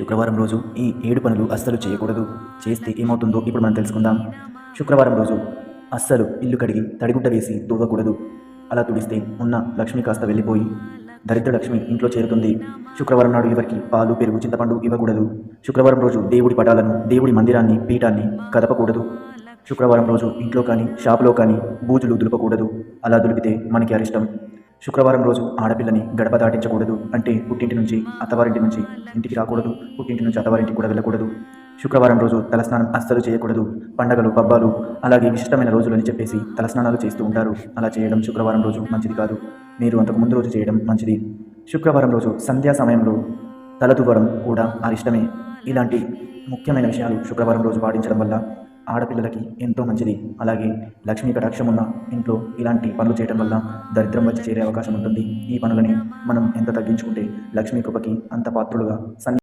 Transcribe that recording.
శుక్రవారం రోజు ఈ ఏడు పనులు అస్సలు చేయకూడదు. చేస్తే ఏమవుతుందో ఇప్పుడు మనం తెలుసుకుందాం. శుక్రవారం రోజు అస్సలు ఇల్లు కడిగి తడిగుడ్డ వేసి తువ్వకూడదు అలా తుడిస్తే ఉన్న లక్ష్మి కాస్త వెళ్ళిపోయి దరిద్ర లక్ష్మి ఇంట్లో చేరుతుంది. శుక్రవారం నాడు ఎవరికి పాలు పెరుగు చింతపండు ఇవ్వకూడదు. శుక్రవారం రోజు దేవుడి పటాలను దేవుడి మందిరాన్ని పీఠాన్ని కదపకూడదు. శుక్రవారం రోజు ఇంట్లో కానీ షాపులో కానీ బూజులు దులపకూడదు. అలా దులిపితే మనకి అరిష్టం. శుక్రవారం రోజు ఆడపిల్లని గడప దాటించకూడదు అంటే పుట్టింటి నుంచి అత్తవారింటి నుంచి ఇంటికి రాకూడదు పుట్టింటి నుంచి అత్తవారింటికి కూడా వెళ్ళకూడదు. శుక్రవారం రోజు తలస్నానం అస్సలు చేయకూడదు పండగలు పబ్బాలు అలాగే విశిష్టమైన రోజులని చెప్పేసి తలస్నానాలు చేస్తూ ఉంటారు. అలా చేయడం శుక్రవారం రోజు మంచిది కాదు. మీరు అంతకు ముందు రోజు చేయడం మంచిది. శుక్రవారం రోజు సంధ్యా సమయంలో తల దువ్వడం కూడా అరిష్టమే ఇలాంటి ముఖ్యమైన విషయాలు శుక్రవారం రోజు పాటించడం వల్ల ఆడపిల్లలకి ఎంతో మంచిది. అలాగే లక్ష్మీ కటాక్షం ఉన్న ఇంట్లో ఇలాంటి పనులు చేయడం వల్ల దరిద్రం వచ్చి చేరే అవకాశం ఉంటుంది. ఈ పనులని మనం ఎంత తగ్గించుకుంటే లక్ష్మీ కృపకి అంత పాత్రులుగా సన్ని